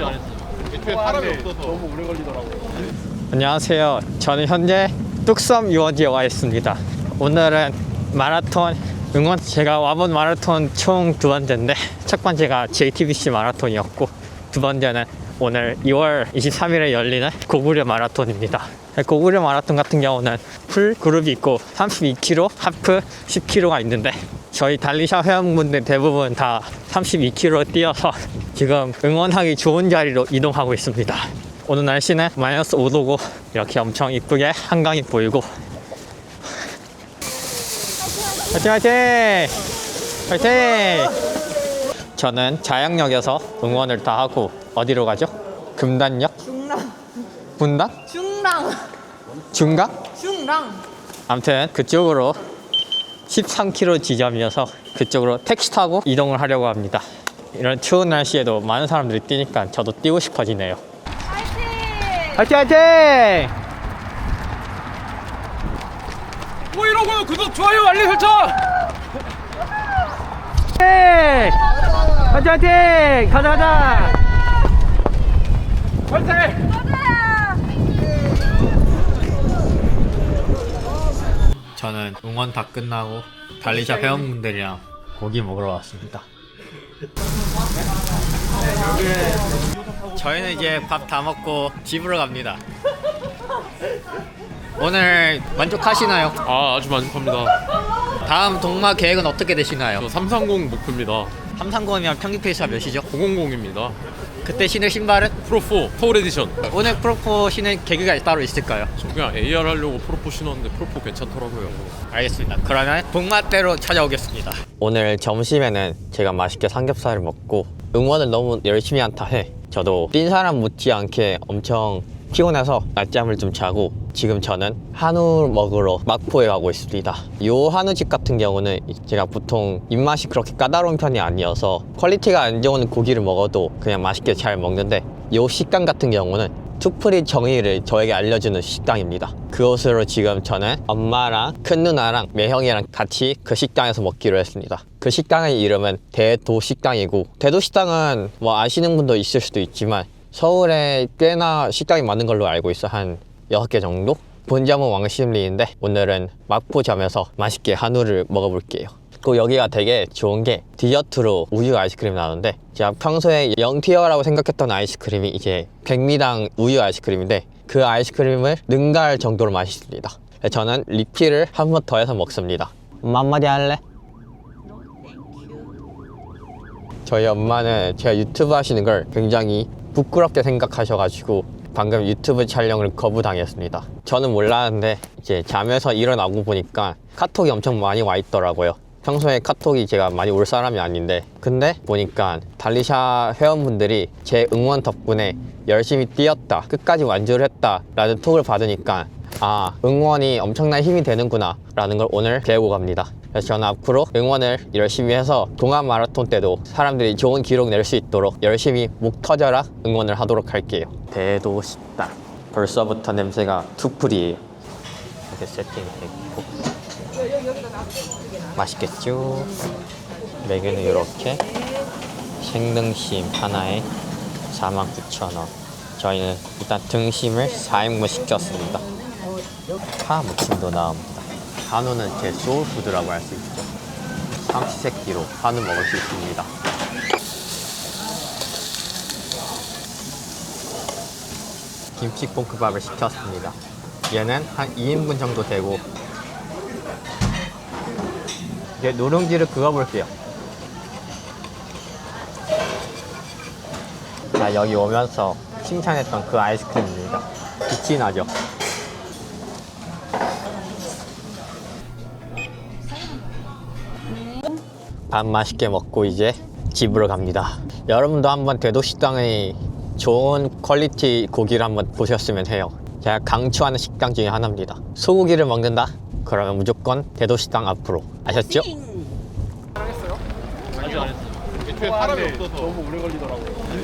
아직 안 했어. 애초에 사람이 없어서 너무 오래 걸리더라고. 안녕하세요. 저는 현재 뚝섬 유원지에 와 있습니다. 오늘은 마라톤 응원 제가 와본 마라톤 총 두 번째인데 첫 번째가 JTBC 마라톤이었고 두 번째는 오늘 2월 23일에 열리는 고구려 마라톤입니다. 고구려 마라톤 같은 경우는 풀 그룹이 있고 32km, 하프 10km가 있는데 저희 달리샤 회원분들 대부분 다 32km 뛰어서 지금 응원하기 좋은 자리로 이동하고 있습니다. 오늘 날씨는 마이너스 5도고 이렇게 엄청 이쁘게 한강이 보이고 화이팅 화이팅 화이팅 저는 자양역에서 응원을 다 하고 어디로 가죠? 금단역? 중랑 분당? 중랑 중강? 중랑 아무튼 그쪽으로 13km 지점이어서 그쪽으로 택시 타고 이동을 하려고 합니다 이런 추운 날씨에도 많은 사람들이 뛰니까 저도 뛰고 싶어지네요 파이팅! 화이팅 화이팅! 뭐 이러고요 구독 좋아요 알림 설정. 화이팅! 화이팅 화이팅! 가자 가자! 화이팅. 저는 응원 다 끝나고 달리자 회원분들이랑 고기 먹으러 왔습니다. 저희는 이제 밥 다 먹고 집으로 갑니다. 오늘 만족하시나요? 아 아주 만족합니다. 다음 동마 계획은 어떻게 되시나요? 저330 목표입니다. 330이면 평균 페이스가 몇이죠? 000입니다. 그때 신을 신발은? 프로4 서울 에디션. 오늘 프로포 신은 계기가 따로 있을까요? 저 그냥 AR 하려고 프로4 신었는데 프로4 괜찮더라고요. 알겠습니다. 그러면 동마대로 찾아오겠습니다. 오늘 점심에는 제가 맛있게 삼겹살을 먹고 응원을 너무 열심히 한 탓에 저도 뛴 사람 못지않게 엄청 피곤해서 낮잠을 좀 자고 지금 저는 한우 먹으러 마포에 가고 있습니다. 요 한우집 같은 경우는 제가 보통 입맛이 그렇게 까다로운 편이 아니어서 퀄리티가 안 좋은 고기를 먹어도 그냥 맛있게 잘 먹는데 요 식당 같은 경우는 투프리 정의를 저에게 알려주는 식당입니다. 그곳으로 지금 저는 엄마랑 큰 누나랑 매형이랑 같이 그 식당에서 먹기로 했습니다. 그 식당의 이름은 대도식당이고 대도식당은 뭐 아시는 분도 있을 수도 있지만 서울에 꽤나 식당이 많은 걸로 알고 있어 한 6개 정도? 본점은 왕십리인데 오늘은 마포점에서 맛있게 한우를 먹어볼게요. 그 여기가 되게 좋은 게 디저트로 우유 아이스크림 나오는데 제가 평소에 0티어라고 생각했던 아이스크림이 이제 백미당 우유 아이스크림인데 그 아이스크림을 능가할 정도로 맛있습니다. 저는 리필을 한 번 더 해서 먹습니다. 엄마 한마디 할래? 저희 엄마는 제가 유튜브 하시는 걸 굉장히 부끄럽게 생각하셔가지고 방금 유튜브 촬영을 거부당했습니다. 저는 몰랐는데 이제 잠에서 일어나고 보니까 카톡이 엄청 많이 와 있더라고요. 평소에 카톡이 제가 많이 올 사람이 아닌데 근데 보니까 달리샤 회원분들이 제 응원 덕분에 열심히 뛰었다 끝까지 완주를 했다 라는 톡을 받으니까 아 응원이 엄청난 힘이 되는구나 라는 걸 오늘 배우고 갑니다 그래서 저는 앞으로 응원을 열심히 해서 동안 마라톤 때도 사람들이 좋은 기록 낼 수 있도록 열심히 목 터져라 응원을 하도록 할게요. 대도 식당 벌써부터 냄새가 투풀이에요 이렇게 세팅돼 있고. 맛있겠죠? 메뉴는 이렇게. 생등심 하나에 49,000원. 저희는 일단 등심을 4인분 시켰습니다. 파 무침도 나옵니다 한우는 제 소울푸드라고 할 수 있죠 삼시세끼로 한우 먹을 수 있습니다 김치볶음밥을 시켰습니다 얘는 한 2인분 정도 되고 이제 누룽지를 그어볼게요. 자, 여기 오면서 칭찬했던 그 아이스크림입니다. 빛이 나죠? 밥 맛있게 먹고 이제 집으로 갑니다. 여러분도 한번 대도식당의 좋은 퀄리티 고기를 한번 보셨으면 해요. 제가 강추하는 식당 중에 하나입니다. 소고기를 먹는다? 그러면 무조건 대도식당 앞으로. 아셨죠? 아직 안 했어. 애초에 사람이 없어서 너무 오래 걸리더라고.